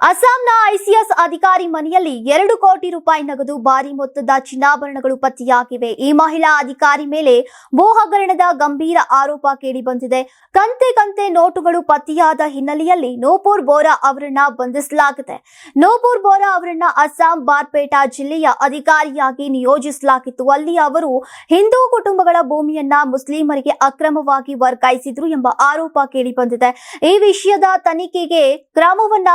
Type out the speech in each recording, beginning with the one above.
ಅಸ್ಸಾಂನ ಐಸಿಎಸ್ ಅಧಿಕಾರಿ ಮನೆಯಲ್ಲಿ ಎರಡು ಕೋಟಿ ರೂಪಾಯಿ ನಗದು ಭಾರಿ ಮೊತ್ತದ ಚಿನ್ನಾಭರಣಗಳು ಪತ್ತೆಯಾಗಿವೆ. ಈ ಮಹಿಳಾ ಅಧಿಕಾರಿ ಮೇಲೆ ಭೂ ಹಗರಣದ ಗಂಭೀರ ಆರೋಪ ಕೇಳಿಬಂದಿದೆ. ಕಂತೆ ಕಂತೆ ನೋಟುಗಳು ಪತ್ತೆಯಾದ ಹಿನ್ನೆಲೆಯಲ್ಲಿ ನೋಪೂರ್ ಬೋರಾ ಅವರನ್ನ ಬಂಧಿಸಲಾಗಿದೆ. ನೋಪೂರ್ ಬೋರಾ ಅವರನ್ನ ಅಸ್ಸಾಂ ಬಾರ್ಪೇಟಾ ಜಿಲ್ಲೆಯ ಅಧಿಕಾರಿಯಾಗಿ ನಿಯೋಜಿಸಲಾಗಿತ್ತು. ಅಲ್ಲಿ ಅವರು ಹಿಂದೂ ಕುಟುಂಬಗಳ ಭೂಮಿಯನ್ನ ಮುಸ್ಲಿಮರಿಗೆ ಅಕ್ರಮವಾಗಿ ವರ್ಗಾಯಿಸಿದ್ರು ಎಂಬ ಆರೋಪ ಕೇಳಿಬಂದಿದೆ. ಈ ವಿಷಯದ ತನಿಖೆಗೆ ಕ್ರಮವನ್ನ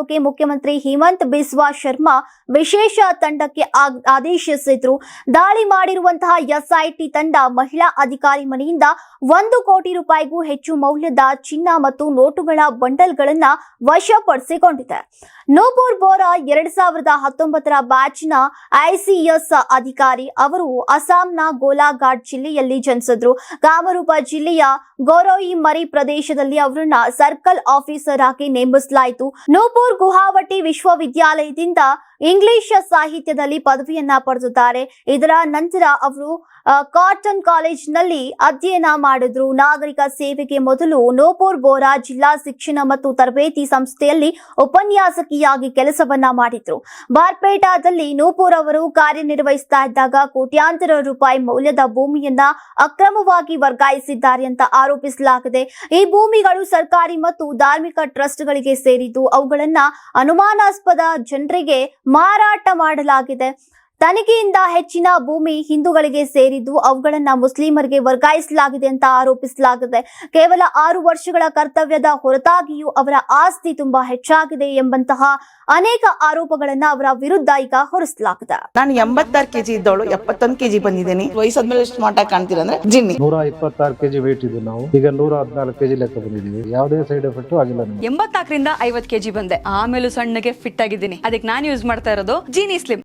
ಕೈಗೊಳ್ಳೋಕೆ ಮುಖ್ಯಮಂತ್ರಿ ಹಿಮಂತ್ ಬಿಸ್ವಾ ಶರ್ಮಾ ವಿಶೇಷ ತಂಡಕ್ಕೆ ಆದೇಶಿಸಿದ್ರು. ದಾಳಿ ಮಾಡಿರುವಂತಹ ಎಸ್ಐಟಿ ತಂಡ ಮಹಿಳಾ ಅಧಿಕಾರಿ ಮನೆಯಿಂದ ಒಂದು ಕೋಟಿ ರೂಪಾಯಿಗೂ ಹೆಚ್ಚು ಮೌಲ್ಯದ ಚಿನ್ನ ಮತ್ತು ನೋಟುಗಳ ಬಂಡಲ್ಗಳನ್ನ ವಶಪಡಿಸಿಕೊಂಡಿದೆ. ನೂಪುರ್ ಬೋರಾ ಎರಡ್ ಸಾವಿರದ ಹತ್ತೊಂಬತ್ತರ ಬ್ಯಾಚ್ನ ಐಸಿಎಸ್ ಅಧಿಕಾರಿ ಅವರು ಅಸ್ಸಾಂನ ಗೋಲಾಘಾಟ್ ಜಿಲ್ಲೆಯಲ್ಲಿ ಜನಿಸಿದ್ರು. ಕಾಮರೂಪ ಜಿಲ್ಲೆಯ ಗೋರೋಯಿ ಮರಿ ಪ್ರದೇಶದಲ್ಲಿ ಅವರನ್ನ ಸರ್ಕಲ್ ಆಫೀಸರ್ ಆಗಿ ನೇಮಿಸಲಾಯಿತು. ನೋಬೋರ್ ಗುಹಾವಟಿ ವಿಶ್ವವಿದ್ಯಾಲಯದಿಂದ ಇಂಗ್ಲಿಷ್ ಸಾಹಿತ್ಯದಲ್ಲಿ ಪದವಿಯನ್ನ ಪಡೆದಿದ್ದಾರೆ. ಇದರ ನಂತರ ಅವರು ಕಾಟನ್ ಕಾಲೇಜಿನಲ್ಲಿ ಅಧ್ಯಯನ ಮಾಡಿದ್ರು. ನಾಗರಿಕ ಸೇವೆಗೆ ಮೊದಲು ನೋಪೋರ್ ಬೋರಾ ಜಿಲ್ಲಾ ಶಿಕ್ಷಣ ಮತ್ತು ತರಬೇತಿ ಸಂಸ್ಥೆಯಲ್ಲಿ ಉಪನ್ಯಾಸಕಿಯಾಗಿ ಕೆಲಸವನ್ನ ಮಾಡಿದ್ರು. ಬಾರ್ಪೇಟಾದಲ್ಲಿ ನೂಪುರ್ ಅವರು ಕಾರ್ಯನಿರ್ವಹಿಸ್ತಾ ಇದ್ದಾಗ ಕೋಟ್ಯಾಂತರ ರೂಪಾಯಿ ಮೌಲ್ಯದ ಭೂಮಿಯನ್ನ ಅಕ್ರಮವಾಗಿ ವರ್ಗಾಯಿಸಿದ್ದಾರೆ ಅಂತ ಆರೋಪಿಸಲಾಗಿದೆ. ಈ ಭೂಮಿಗಳು ಸರ್ಕಾರಿ ಮತ್ತು ಧಾರ್ಮಿಕ ಟ್ರಸ್ಟ್ಗಳಿಗೆ ಸೇರಿದ್ದು ಅವುಗಳನ್ನ ಅನುಮಾನಾಸ್ಪದ ಜನರಿಗೆ ಮಾರಾಟ ಮಾಡಲಾಗಿದೆ. ತನಿಖೆಯಿಂದ ಹೆಚ್ಚಿನ ಭೂಮಿ ಹಿಂದೂಗಳಿಗೆ ಸೇರಿದ್ದು ಅವುಗಳನ್ನ ಮುಸ್ಲಿಮರಿಗೆ ವರ್ಗಾಯಿಸಲಾಗಿದೆ ಅಂತ ಆರೋಪಿಸಲಾಗಿದೆ. ಕೇವಲ ಆರು ವರ್ಷಗಳ ಕರ್ತವ್ಯದ ಹೊರತಾಗಿಯೂ ಅವರ ಆಸ್ತಿ ತುಂಬಾ ಹೆಚ್ಚಾಗಿದೆ ಎಂಬಂತಹ ಅನೇಕ ಆರೋಪಗಳನ್ನ ಅವರ ವಿರುದ್ಧ ಈಗ ಹೊರಿಸಲಾಗಿದೆ. ನಾನು ಎಂಬತ್ತಾರು ಕೆಜಿ ಇದ್ದವಳು ಎಪ್ಪತ್ತೊಂದು ಕೆಜಿ ಬಂದಿದ್ದೀನಿ. ವಯಸ್ಸಾದ್ಮೇಲೆ ಸ್ಮಾರ್ಟ್ ಆಗಿ ಕಾಣ್ತೀರ ಅಂದ್ರೆ ಜಿನ್ನಿ. ನೂರ ಇಪ್ಪತ್ತಾರು ಕೆಜಿ ವೇಟ್ ಇದ್ದು ನಾವು. ಈಗ ನೂರ ಹದಿನಾಲ್ಕು ಕೆಜಿ ಲೆಕ್ಕ ಬಂದಿದ್ದೀವಿ. ಯಾವುದೇ ಸೈಡ್ ಎಫೆಕ್ಟ್ ಆಗಿಲ್ಲ ಎಂಬತ್ನಾಲ್ಕರಿಂದ ಐವತ್ತು ಕೆಜಿ ಬಂದೆ. ಆಮೇಲೆ ಸಣ್ಣಗೆ ಫಿಟ್ ಆಗಿದ್ದೀನಿ. ಅದಕ್ಕೆ ನಾನು ಯೂಸ್ ಮಾಡ್ತಾ ಇರೋದು ಜೀನಿ ಸ್ಲಿಮ್